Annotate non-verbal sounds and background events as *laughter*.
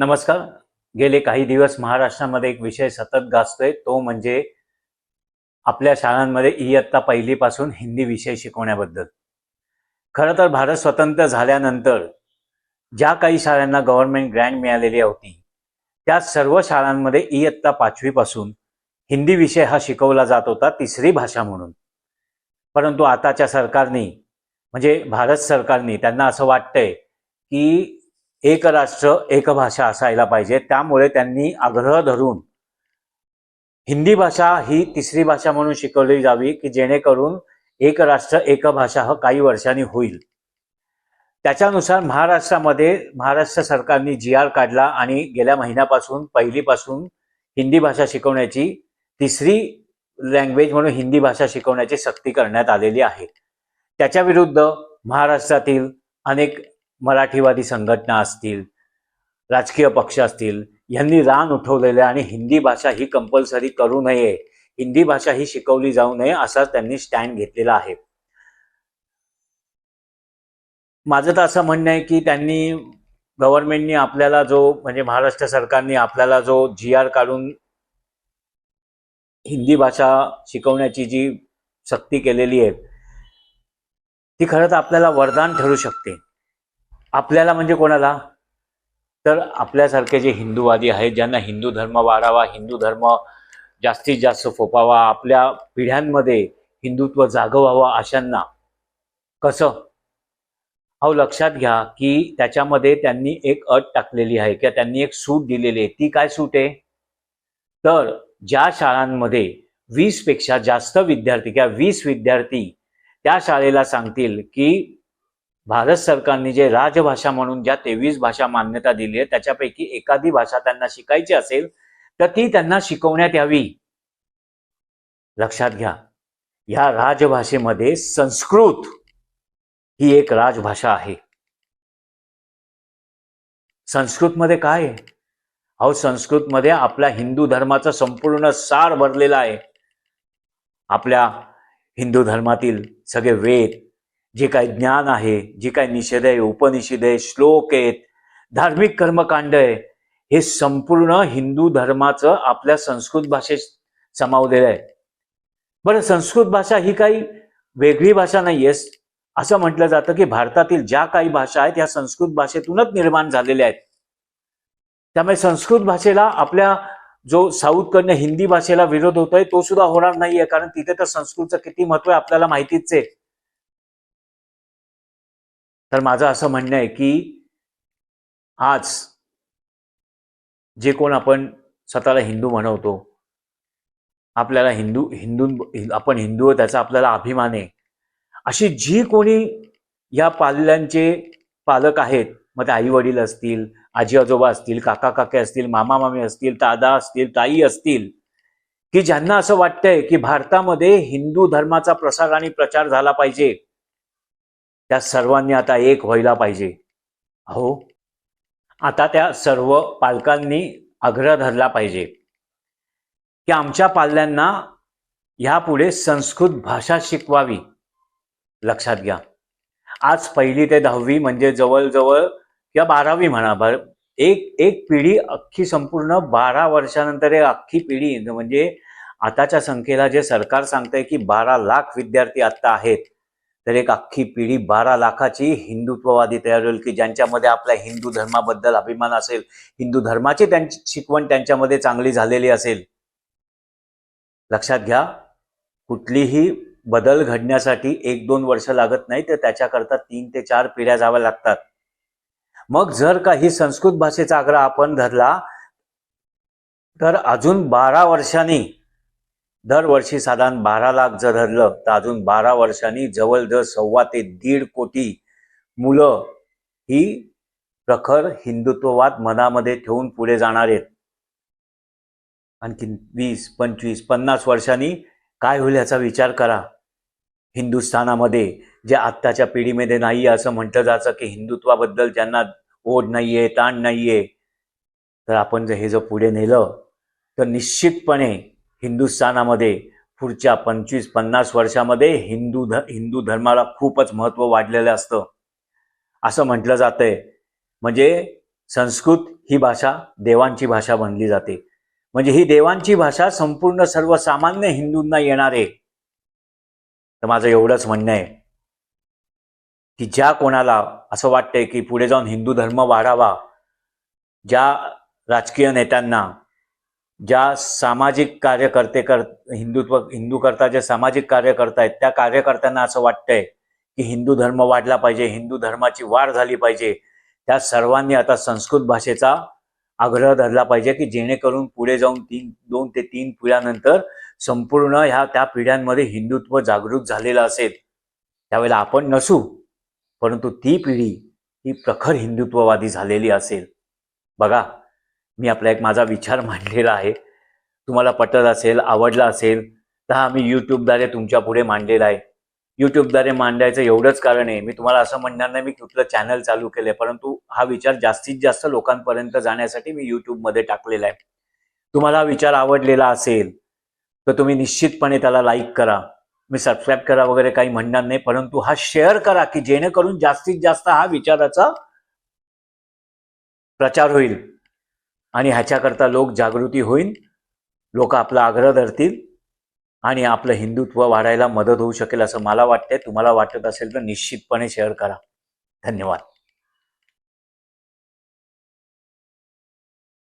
नमस्कार. गेले काही दिवस महाराष्ट्रामध्ये एक विषय सतत गाजतोय. तो म्हणजे आपल्या शाळांमध्ये इयत्ता पहिलीपासून हिंदी विषय शिकवण्याबद्दल. खरं तर भारत स्वतंत्र झाल्यानंतर ज्या काही शाळांना गव्हर्नमेंट ग्रँट मिळालेली होती त्या सर्व शाळांमध्ये इयत्ता पाचवीपासून हिंदी विषय हा शिकवला जात होता तिसरी भाषा म्हणून. परंतु आताच्या सरकारने म्हणजे भारत सरकारने त्यांना असं वाटतंय की एक राष्ट्र एक भाषा असायला पाहिजे. त्यामुळे त्यांनी आग्रह धरून हिंदी भाषा ही तिसरी भाषा म्हणून शिकवली जावी की जेणेकरून एक राष्ट्र एक भाषा हा काही वर्षांनी होईल. त्याच्यानुसार महाराष्ट्रामध्ये महाराष्ट्र सरकारने जी आर काढला आणि गेल्या महिन्यापासून पहिलीपासून हिंदी भाषा शिकवण्याची तिसरी लँग्वेज म्हणून हिंदी भाषा शिकवण्याची सक्ती करण्यात आलेली आहे. त्याच्या विरुद्ध महाराष्ट्रातील अनेक मराठीवादी संघटना असतील राजकीय पक्ष असतील यांनी रान उठवलेलं आणि हिंदी भाषा ही कंपल्सरी करू नये हिंदी भाषा ही शिकवली जाऊ नये असा त्यांनी स्टँड घेतलेला आहे. माझं तर असं म्हणणं आहे की त्यांनी गव्हर्नमेंटनी आपल्याला जो म्हणजे महाराष्ट्र सरकारने आपल्याला जो जी आर काढून हिंदी भाषा शिकवण्याची जी सक्ती केलेली आहे ती खरं तर आपल्याला वरदान ठरू शकते. आपल्याला म्हणजे कोणाला? तर आपल्यासारखे जे हिंदूवादी आहेत ज्यांना हिंदू धर्म वाढावा हिंदू धर्म जास्तीत जास्त फोपावा आपल्या पिढ्यांमध्ये हिंदुत्व जागवावं अशांना कसं? अहो लक्षात घ्या की त्याच्यामध्ये त्यांनी एक अट टाकलेली आहे किंवा त्यांनी एक सूट दिलेली आहे. ती काय सूट आहे? तर ज्या शाळांमध्ये वीसपेक्षा जास्त विद्यार्थी किंवा वीस विद्यार्थी त्या शाळेला सांगतील की भारत सरकारने जे राजभाषा म्हणून ज्या तेवीस भाषा मान्यता दिली आहे त्याच्यापैकी एखादी भाषा त्यांना शिकायची असेल तर ती त्यांना शिकवण्यात यावी. लक्षात घ्या या राजभाषेमध्ये संस्कृत ही एक राजभाषा आहे. संस्कृतमध्ये काय? आहे अहो संस्कृतमध्ये आपल्या हिंदू धर्माचा संपूर्ण सार भरलेला आहे. आपल्या हिंदू धर्मातील सगळे वेद जे काय ज्ञान आहे जे काय निषेध आहे उपनिषेध आहे श्लोक आहेत धार्मिक कर्मकांड आहे हे संपूर्ण हिंदू धर्माचं आपल्या संस्कृत भाषेत समावलेलं आहे. बरं संस्कृत भाषा ही काही वेगळी भाषा नाहीये असं म्हटलं जातं की भारतातील ज्या काही भाषा आहेत या संस्कृत भाषेतूनच निर्माण झालेल्या आहेत. त्यामुळे संस्कृत भाषेला आपल्या जो साऊथकडनं हिंदी भाषेला विरोध होतोय तो सुद्धा होणार नाहीये कारण तिथे तर संस्कृतचं किती महत्त्व आहे आपल्याला माहितीच आहे. तर माझं असं म्हणणं आहे की आज जे कोण आपण स्वतःला हिंदू म्हणवतो आपल्याला हिंदू हिंदू आपण हिंदू त्याचा आपल्याला अभिमान आहे. अशी जी कोणी या पाल्यांचे पालक आहेत मग ते आई वडील असतील आजी आजोबा असतील काका काके असतील मामा मामी असतील दादा असतील ताई असतील की ज्यांना असं वाटतंय की भारतामध्ये हिंदू धर्माचा प्रसार आणि प्रचार झाला पाहिजे त्या सर्वांनी आता एक व्हायला पाहिजे. अहो आता त्या सर्व पालकांनी आग्रह धरला पाहिजे. की आमच्या पाल्यांना ह्यापुढे संस्कृत भाषा शिकवावी. लक्षात घ्या. आज पहिली ते दहावी म्हणजे जवळजवळ किंवा बारावी म्हणा भर एक एक पिढी अख्खी संपूर्ण बारा वर्षानंतर एक अख्खी पिढी म्हणजे आताच्या संख्येला जे सरकार सांगतंय की बारा लाख विद्यार्थी आता आहेत. तर एक अख्खी पिढी बारा लाखाची हिंदुत्ववादी तयार होईल की ज्यांच्यामध्ये आपल्या हिंदू धर्माबद्दल अभिमान असेल हिंदू धर्माची त्यांची शिकवण त्यांच्यामध्ये चांगली झालेली असेल. लक्षात घ्या कुठलीही बदल घडण्यासाठी एक दोन वर्ष लागत नाही तर त्याच्याकरता तीन ते चार पिढ्या जाव्या लागतात. मग जर का ही संस्कृत भाषेचा आग्रह आपण धरला तर अजून बारा वर्षांनी दरवर्षी साधारण बारा लाख जर धरलं तर अजून बारा वर्षांनी जवळजवळ सव्वा ते दीड कोटी मुलं ही प्रखर हिंदुत्ववाद मनामध्ये ठेवून पुढे जाणार आहेत. आणखी वीस पंचवीस पन्नास वर्षांनी काय होईल याचा विचार करा. हिंदुस्थानामध्ये जे आत्ताच्या पिढीमध्ये नाही असं म्हटलं जायचं की हिंदुत्वाबद्दल ज्यांना ओढ नाहीये ताण नाहीये तर आपण जर हे जर पुढे नेलं तर निश्चितपणे हिंदुस्थानामध्ये पुढच्या पंचवीस पन्नास वर्षामध्ये हिंदू ध हिंदू धर्माला खूपच महत्त्व वाढलेलं असतं. असं म्हटलं जातंय. म्हणजे संस्कृत ही भाषा देवांची भाषा बनली जाते. म्हणजे ही देवांची भाषा संपूर्ण सर्वसामान्य हिंदूंना येणार आहे. तर माझं एवढंच म्हणणं आहे. की ज्या कोणाला असं वाटतंय की पुढे जाऊन हिंदू धर्म वाढावा ज्या राजकीय नेत्यांना ज्या सामाजिक कार्यकर्ते कर हिंदुत्व हिंदू करता जे सामाजिक कार्य करतायत त्या कार्यकर्त्यांना असं वाटतंय की हिंदू धर्म वाढला पाहिजे हिंदू धर्माची वाढ झाली पाहिजे. त्या सर्वांनी आता संस्कृत भाषेचा आग्रह धरला पाहिजे की जेणेकरून पुढे जाऊन तीन दोन ते तीन पिढ्यानंतर संपूर्ण ह्या त्या पिढ्यांमध्ये हिंदुत्व जागृत झालेलं असेल. त्यावेळेला आपण नसू परंतु ती पिढी ही प्रखर हिंदुत्ववादी झालेली असेल. बघा मी आपला एक माझा विचार *laughs* मांडलेला आहे. तुम्हाला पटत असेल आवडला असेल तर हा मी यूट्यूबद्वारे तुमच्यापुढे मांडलेला आहे. यूट्यूबद्वारे मांडायचं एवढंच कारण आहे. मी तुम्हाला असं म्हणणार नाही मी कुठलं चॅनल चालू केलंय परंतु हा विचार जास्तीत जास्त लोकांपर्यंत जाण्यासाठी मी यूट्यूबमध्ये टाकलेला आहे. तुम्हाला हा विचार आवडलेला असेल तर तुम्ही निश्चितपणे त्याला लाईक करा. मी सबस्क्राईब करा वगैरे काही म्हणणार नाही परंतु हा शेअर करा की जेणेकरून जास्तीत जास्त हा विचाराचा प्रचार होईल. आणि ह्याच्याकरता लोक जागृती होईल लोक आपला आग्रह धरतील आणि आपलं हिंदुत्व वाढायला मदत होऊ शकेल असं मला वाटतंय. तुम्हाला वाटत असेल तर निश्चितपणे शेअर करा. धन्यवाद.